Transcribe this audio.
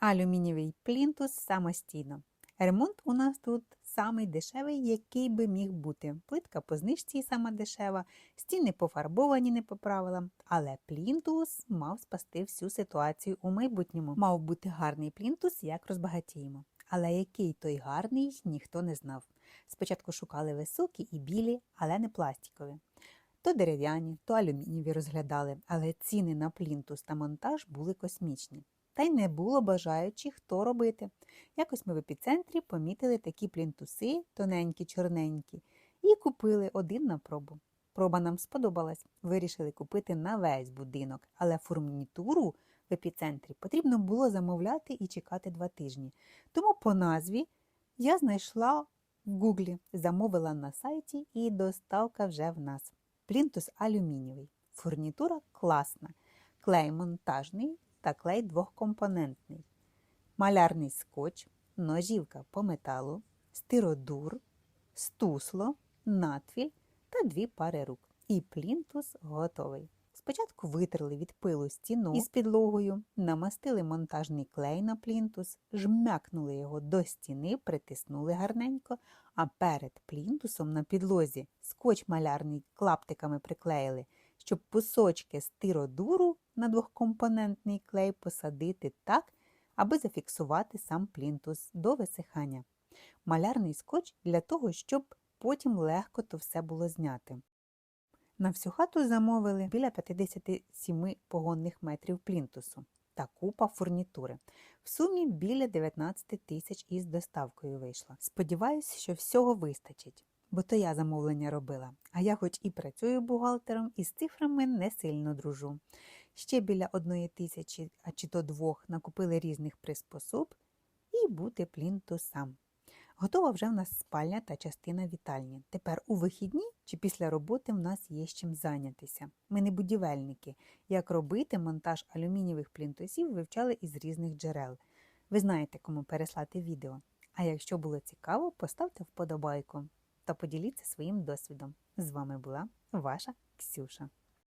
Алюмінієвий плінтус самостійно. Ремонт у нас тут самий дешевий, який би міг бути. Плитка по знижці сама дешева, стіни пофарбовані не по правилам, але плінтус мав спасти всю ситуацію у майбутньому. Мав бути гарний плінтус, як розбагатіємо. Але який той гарний, ніхто не знав. Спочатку шукали високі і білі, але не пластикові. То дерев'яні, то алюмінієві розглядали, але ціни на плінтус та монтаж були космічні. Та й не було бажаючих, то робити. Якось ми в епіцентрі помітили такі плінтуси, тоненькі, чорненькі, і купили один на пробу. Проба нам сподобалась. Вирішили купити на весь будинок, але фурнітуру в епіцентрі потрібно було замовляти і чекати два тижні. Тому по назві я знайшла в гуглі, замовила на сайті і доставка вже в нас. Плінтус алюмінієвий. Фурнітура класна. Клей монтажний та клей двохкомпонентний. Малярний скотч, ножівка по металу, стиродур, стусло, натвіль та дві пари рук. І плінтус готовий. Спочатку витерли від пилу стіну із підлогою, намастили монтажний клей на плінтус, жмякнули його до стіни, притиснули гарненько, а перед плінтусом на підлозі скотч малярний клаптиками приклеїли, щоб кусочки стиродуру на двохкомпонентний клей посадити так, аби зафіксувати сам плінтус до висихання. Малярний скотч для того, щоб потім легко то все було зняти. На всю хату замовили біля 57 погонних метрів плінтусу та купа фурнітури. В сумі біля 19 тисяч із доставкою вийшло. Сподіваюсь, що всього вистачить, бо то я замовлення робила. А я, хоч і працюю бухгалтером, із цифрами не сильно дружу. Ще біля одної тисячі, а чи то двох накупили різних приспособ і бути плінтусам. Готова вже в нас спальня та частина вітальні. Тепер у вихідні чи після роботи в нас є з чим зайнятися. Ми не будівельники. Як робити монтаж алюмінієвих плінтусів вивчали із різних джерел. Ви знаєте, кому переслати відео. А якщо було цікаво, поставте вподобайку та поділіться своїм досвідом. З вами була ваша Ксюша.